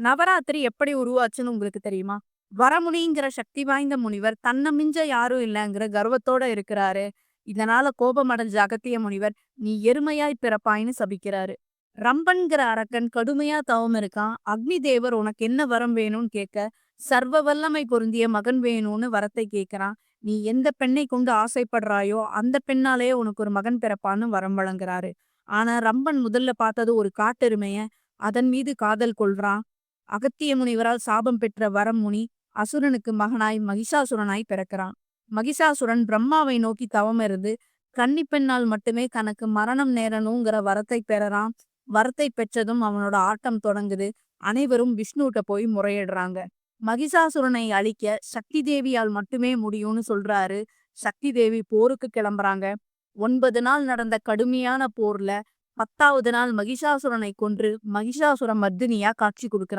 நவராத்திரி எப்படி உருவாச்சுன்னு உங்களுக்கு தெரியுமா? வரமுனிங்கிற சக்தி வாய்ந்த முனிவர் தன்னை மிஞ்ச யாரும் இல்லைங்கிற கர்வத்தோட இருக்கிறாரு. இதனால கோபமடைஞ்ச அகத்திய முனிவர் நீ எருமையாய் பிறப்பாயின்னு சபிக்கிறாரு. ரம்பன்கிற அரக்கன் கடுமையா தவம் இருக்கான். அக்னி தேவர் உனக்கு என்ன வரம் வேணும்னு கேட்க சர்வ வல்லமை பொருந்திய மகன் வேணும்னு வரத்தை கேட்கிறான். நீ எந்த பெண்ணை கொண்டு ஆசைப்படுறாயோ அந்த பெண்ணாலே உனக்கு ஒரு மகன் பிறப்பான்னு வரம் வழங்குறாரு. ஆனா ரம்பன் முதல்ல பார்த்தது ஒரு காட்டெருமைய அதன் மீது காதல் கொள்றான். அகத்திய முனிவரால் சாபம் பெற்ற வரமுனி அசுரனுக்கு மகனாய் மகிஷாசுரனாய் பிறக்கிறான். மகிஷாசுரன் பிரம்மாவை நோக்கி தவம் இருந்து கன்னி பெண்ணால் மட்டுமே தனக்கு மரணம் நேரணுங்கிற வரத்தை பெறறான். வரத்தை பெற்றதும் அவனோட ஆட்டம் தொடங்குது. அனைவரும் விஷ்ணுகிட்ட போய் முறையிடுறாங்க. மகிஷாசுரனை அழிக்க சக்தி தேவியால் மட்டுமே முடியும்னு சொல்றாரு. சக்தி தேவி போருக்கு கிளம்புறாங்க. ஒன்பது நாள் நடந்த கடுமையான போர்ல பத்தாவது நாள் மகிஷாசுரனை கொன்று மகிஷாசுர மர்தினியா காட்சி கொடுக்கிறான்